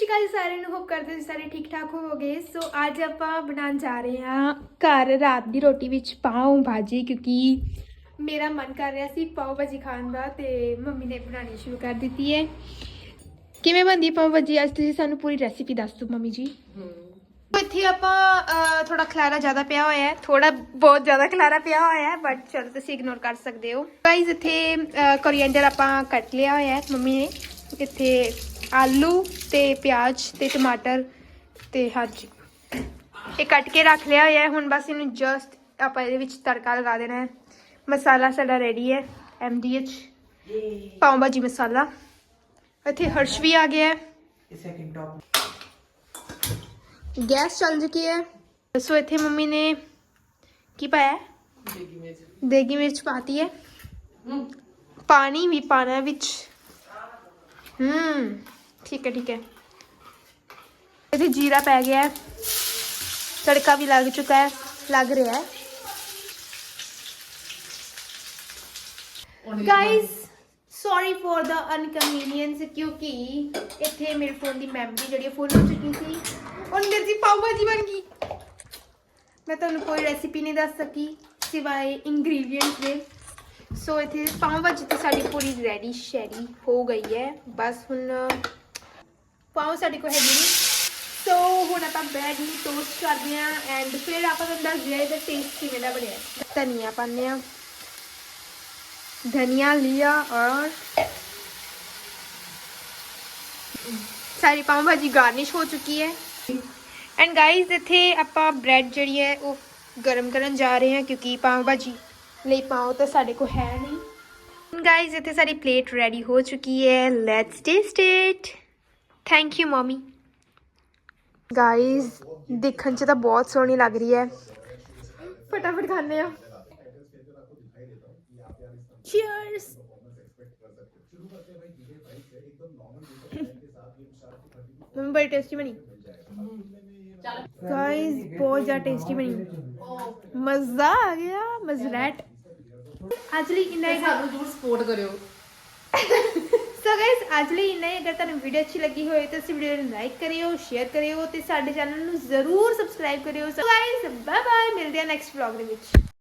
ਸ਼੍ਰੀ ਅਕਾਲ ਜੀ ਸਾਰਿਆਂ ਨੂੰ ਹੋਪ ਕਰਦੇ ਤੁਸੀਂ ਸਾਰੇ ਠੀਕ ਠਾਕ ਹੋਵੋਗੇ। ਸੋ ਅੱਜ ਆਪਾਂ ਬਣਾਉਣ ਜਾ ਰਹੇ ਹਾਂ ਘਰ ਰਾਤ ਦੀ ਰੋਟੀ ਵਿੱਚ ਪਾਉ ਭਾਜੀ ਕਿਉਂਕਿ ਮੇਰਾ ਮਨ ਕਰ ਰਿਹਾ ਸੀ ਪਾਉ ਭਾਜੀ ਖਾਣ ਦਾ ਤੇ ਮੰਮੀ ਨੇ ਬਣਾਉਣੀ ਸ਼ੁਰੂ ਕਰ ਦਿੱਤੀ ਹੈ। ਕਿਵੇਂ ਬਣਦੀ ਹੈ ਪਾਉ ਭਾਜੀ? ਅੱਜ ਤੁਸੀਂ ਸਾਨੂੰ ਪੂਰੀ ਰੈਸਿਪੀ ਦੱਸ ਦਿਓ ਮੰਮੀ ਜੀ। ਇੱਥੇ ਆਪਾਂ ਅਹ, ਥੋੜਾ ਖਲਾਰਾ ਜ਼ਿਆਦਾ ਪਿਆ ਹੋਇਆ ਹੈ। ਥੋੜਾ ਬਹੁਤ ਜ਼ਿਆਦਾ ਖਲਾਰਾ ਪਿਆ ਹੋਇਆ ਹੈ ਬਟ ਚਲੋ ਤੁਸੀਂ ਇਗਨੋਰ ਕਰ ਸਕਦੇ ਹੋ। ਗਾਇਸ ਇੱਥੇ ਕੋਰੀਐਂਡਰ ਆਪਾਂ ਕੱਟ ਲਿਆ ਹੋਇਆ ਹੈ ਮੰਮੀ ਨੇ। ਇੱਥੇ ਆਲੂ ਤੇ ਪਿਆਜ਼ ਤੇ ਟਮਾਟਰ ਤੇ ਹਾਂਜੀ। ਇਹ ਕੱਟ ਕੇ ਰੱਖ ਲਿਆ ਹੋਇਆ ਹੈ। ਹੁਣ ਬਸ ਇਹਨੂੰ ਜਸਟ ਆਪਾਂ ਇਹਦੇ ਵਿੱਚ ਤੜਕਾ ਲਗਾ ਦੇਣਾ ਹੈ। ਮਸਾਲਾ ਸਾਡਾ ਰੈਡੀ ਹੈ। ਐਮਡੀਐਚ ਪਾਉ ਭਾਜੀ ਮਸਾਲਾ। ਇੱਥੇ ਹਰਸ਼ ਵੀ ਆ ਗਿਆ ਹੈ। ਸੈਕਿੰਡ ਟੌਪ ਗੈਸ ਚੱਲ ਚੁੱਕੀ ਹੈ। ਸੋ ਇੱਥੇ ਮੰਮੀ ਨੇ ਕੀ ਪਾਇਆ? ਦੇਗੀ ਮੇਜ ਦੇਗੀ ਮਿਰਚ ਪਾਤੀ ਹੈ। ਪਾਣੀ ਵੀ ਪਾਣਾ ਵਿੱਚ। ਹੂੰ। ਠੀਕ ਹੈ ਠੀਕ ਹੈ। ਇੱਥੇ ਜੀਰਾ ਪੈ ਗਿਆ ਹੈ। ਤੜਕਾ ਵੀ ਲੱਗ ਚੁੱਕਾ ਹੈ ਲੱਗ ਰਿਹਾ ਹੈ। Guys sorry for the inconvenience ਕਿਉਂਕਿ ਇੱਥੇ ਮੇਰੇ ਫੋਨ ਦੀ ਮੈਮਰੀ ਜਿਹੜੀ ਫੁੱਲ ਹੋ ਚੁੱਕੀ ਸੀ। ਔਰ ਮੇਰੀ ਜੀ ਪਾਉ ਭਾਜੀ ਬਣ ਗਈ। ਮੈਂ ਤੁਹਾਨੂੰ ਕੋਈ ਰੈਸਿਪੀ ਨਹੀਂ ਦੱਸ ਸਕੀ ਸਿਵਾਏ ਇੰਗਰੀਡੀਐਂਟਸ ਦੇ। ਸੋ ਇੱਥੇ ਪਾਉ ਭਾਜੀ ਤੇ ਸਾਡੀ ਪੂਰੀ ਰੈਡੀ ਸ਼ੈਰੀ ਹੋ ਗਈ ਹੈ। ਬਸ ਹੁਣ ਪਾਉ ਸਾਡੇ ਕੋਲ ਹੈਗੀ ਨਹੀਂ ਸੋ ਹੁਣ ਆਪਾਂ ਬ੍ਰੈਡ ਨੂੰ ਟੋਸਟ ਕਰਦੇ ਹਾਂ ਐਂਡ ਫਿਰ ਆਪਾਂ ਤੁਹਾਨੂੰ ਦੱਸਦੇ ਹਾਂ ਇਹਦਾ ਟੇਸਟ ਕਿਵੇਂ ਦਾ ਬਣਿਆ ਹੈ। ਧਨੀਆ ਪਾਉਂਦੇ ਹਾਂ धनिया लिया और ਸਾਰੀ ਪਾਉ ਭਾਜੀ ਗਾਰਨਿਸ਼ ਹੋ ਚੁੱਕੀ ਹੈ ਐਂਡ ਗਾਇਜ਼ ਇੱਥੇ ਆਪਾਂ ਬ੍ਰੈਡ ਜਿਹੜੀ ਹੈ ਉਹ ਗਰਮ ਕਰਨ ਜਾ ਰਹੇ ਹਾਂ ਕਿਉਂਕਿ ਪਾਉ ਭਾਜੀ ਲਈ ਪਾਉ ਤਾਂ ਸਾਡੇ ਕੋਲ ਹੈ ਨਹੀਂ ਗਾਇਜ਼ ਇੱਥੇ ਸਾਡੀ ਪਲੇਟ ਰੈਡੀ ਹੋ ਚੁੱਕੀ ਹੈ let's taste it thank you mummy guys ਦੇਖਣ 'ਚ ਤਾਂ ਬਹੁਤ ਸੋਹਣੀ ਲੱਗ ਰਹੀ ਹੈ। ਫਟਾਫਟ ਖਾਂਦੇ ਆ ਚੀਅਰਸ ਮੰਮੀ ਬੜੀ ਟੇਸਟੀ ਬਣੀ ਗਾਇਸ ਬਹੁਤ ਜ਼ਿਆਦਾ ਟੇਸਟੀ ਬਣੀ ਮਜ਼ਾ ਆ ਗਿਆ ਮਜ਼ਰੈਟ ਅੱਜ ਲਈ ਇੰਨਾ ਹੀ ਸਾਨੂੰ ਜ਼ਰੂਰ ਸਪੋਰਟ ਕਰਿਓ ਸੋ ਗਾਇਸ ਅੱਜ ਲਈ ਇੰਨਾ ਹੀ। ਅਗਰ ਤੁਹਾਨੂੰ ਵੀਡੀਓ ਅੱਛੀ ਲੱਗੀ ਹੋਵੇ ਤਾਂ ਇਸ ਵੀਡੀਓ ਨੂੰ ਲਾਈਕ ਕਰਿਓ ਸ਼ੇਅਰ ਕਰਿਓ ਤੇ ਸਾਡੇ ਚੈਨਲ ਨੂੰ ਜ਼ਰੂਰ ਸਬਸਕ੍ਰਾਈਬ ਕਰਿਓ। ਸੋ ਗਾਇਸ ਬਾਏ ਬਾਏ ਮਿਲਦੇ ਆ ਨੈਕਸਟ ਵਲੌਗ ਦੇ ਵਿੱਚ।